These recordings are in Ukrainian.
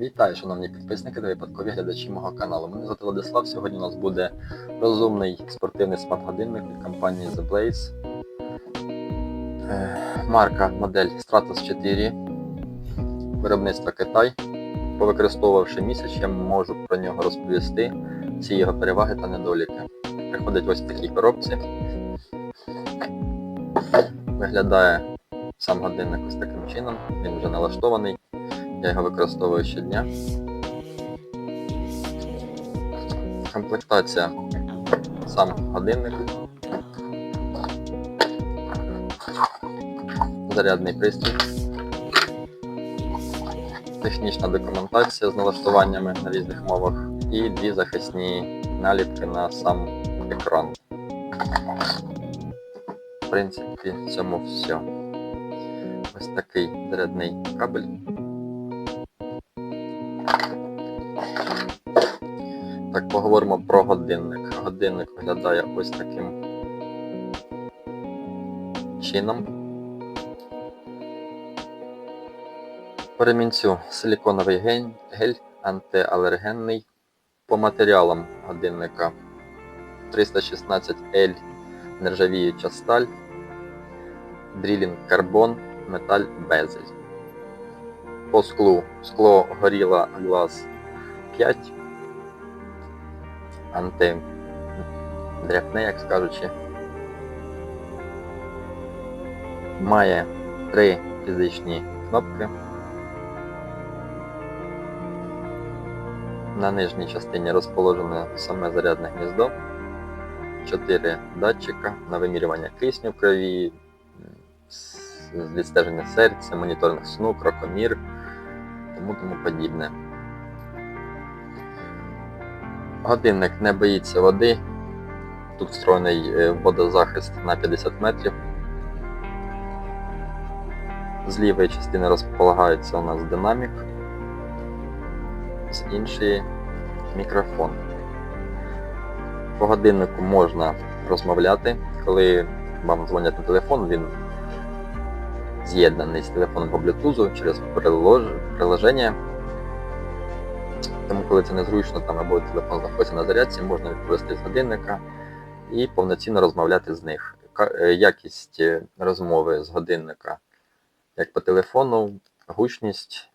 Вітаю, шановні підписники та випадкові глядачі мого каналу. Мене звати Владислав. Сьогодні у нас буде розумний спортивний смарт-годинник від компанії The Blaze. Е, Марка модель Stratos 4. Виробництво Китай. Повикористовувавши місяць, я можу про нього розповісти всі його переваги та недоліки. Приходить ось в такій коробці. Виглядає сам годинник ось таким чином. Він вже налаштований. Я його використовую щодня. Комплектація сам годинник. Зарядний пристрій. Технічна документація з налаштуваннями на різних мовах і дві захисні наліпки на сам екран. В принципі, в цьому все. Ось такий зарядний кабель. Поговоримо про годинник. Годинник виглядає ось таким чином. По ремінцю силіконовий гель антиалергенний. По матеріалам годинника 316L нержавіюча сталь, дрілінг карбон, металь безель. По склу скло горіла глаз 5 антидряпне, як скажучи. Має три фізичні кнопки. На нижній частині розположене саме зарядне гніздо, 4 датчика на вимірювання кисню в крові, відстеження серця, моніторинг сну, крокомір, тому тому подібне. Годинник не боїться води. Тут встроєний е, водозахист на 50 метрів. З лівої частини розполагається у нас динамік, з іншої мікрофон. По годиннику можна розмовляти, коли вам дзвонять на телефон, він з'єднаний з телефоном по Bluetooth через приложення. Тому, коли це незручно, там або телефон знаходиться на зарядці, можна відповісти з годинника і повноцінно розмовляти з них. Е, Якість е, розмови з годинника, як по телефону, гучність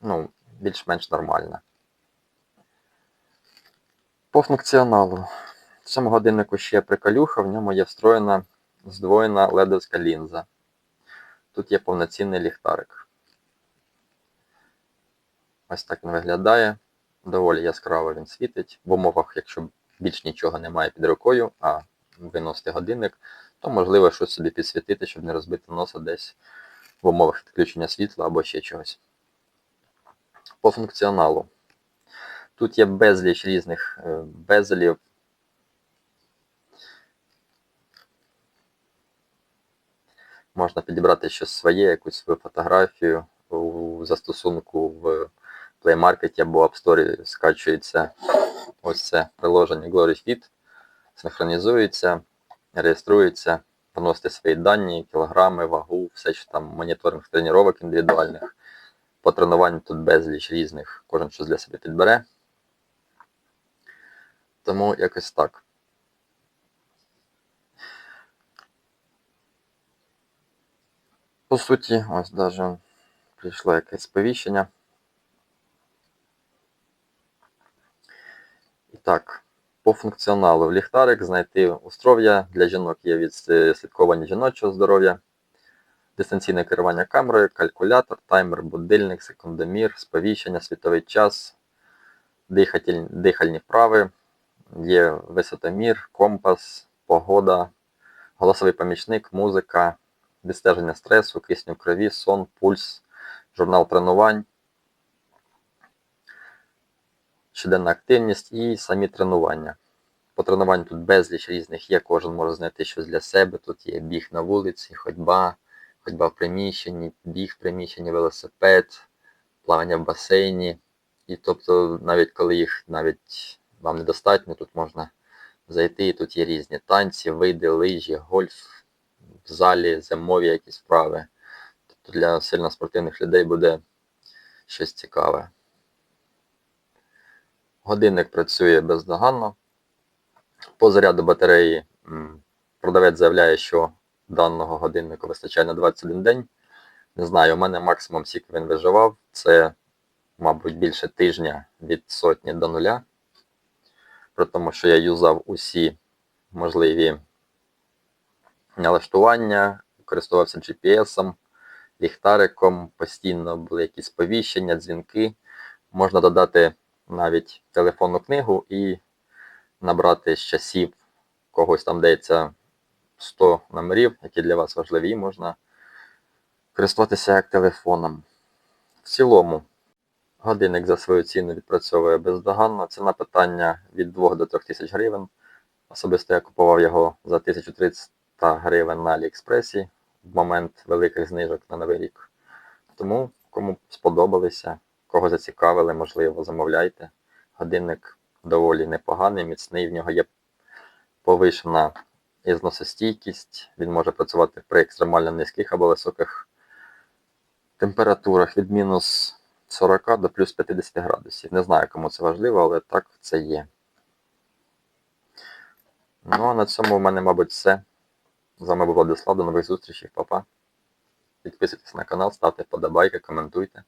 ну, більш-менш нормальна. По функціоналу. В цьому годиннику ще приколюха, в ньому є встроєна здвоєна ледовська лінза. Тут є повноцінний ліхтарик. Ось так він виглядає. Доволі яскраво він світить. В умовах, якщо більш нічого немає під рукою, а ви носите годинник, то можливо щось собі підсвітити, щоб не розбити носа десь в умовах відключення світла або ще чогось. По функціоналу. Тут є безліч різних е, безелів. Можна підібрати щось своє, якусь свою фотографію у застосунку в Play Market або App Store скачується ось це приложення Glory Fit, синхронізується, реєструється, вносите свої дані, кілограми, вагу, все що там, моніторинг тренувань індивідуальних. По тренуванню тут безліч різних, кожен щось для себе підбере. Тому якось так. По суті, ось даже прийшло якесь сповіщення. Так, по функціоналу в ліхтарик знайти устров'я для жінок. Є відслідковання жіночого здоров'я, дистанційне керування камерою, калькулятор, таймер, будильник, секундомір, сповіщення, світовий час, дихальні вправи, є висотомір, компас, погода, голосовий помічник, музика, відстеження стресу, кисню в крові, сон, пульс, журнал тренувань, щоденна активність і самі тренування. По тренуванню тут безліч різних є, кожен може знайти щось для себе. Тут є біг на вулиці, ходьба, ходьба в приміщенні, біг в приміщенні, велосипед, плавання в басейні. І тобто, навіть коли їх навіть вам недостатньо, тут можна зайти, і тут є різні танці, види, лижі, гольф, в залі, зимові якісь вправи. Тобто для сильно спортивних людей буде щось цікаве. Годинник працює бездоганно. По заряду батареї продавець заявляє, що даного годиннику вистачає на 21 день. Не знаю, у мене максимум скільки він виживав. Це, мабуть, більше тижня від сотні до нуля. При тому, що я юзав усі можливі налаштування, користувався GPS, ліхтариком, постійно були якісь сповіщення, дзвінки. Можна додати навіть телефонну книгу і набрати з часів когось там дається 100 номерів, які для вас важливі, можна користуватися як телефоном. В цілому, годинник за свою ціну відпрацьовує бездоганно. Ціна питання від 2 до 3 тисяч гривень. Особисто я купував його за 1300 гривень на Аліекспресі в момент великих знижок на Новий рік. Тому, кому сподобалися, кого зацікавили, можливо, замовляйте. Годинник доволі непоганий, міцний, в нього є повишена ізносостійкість, він може працювати при екстремально низьких або високих температурах від мінус 40 до плюс 50 градусів. Не знаю, кому це важливо, але так це є. Ну, а на цьому в мене, мабуть, все. З вами був Владислав, до нових зустрічей, Па-па. Підписуйтесь на канал, ставте вподобайки, коментуйте.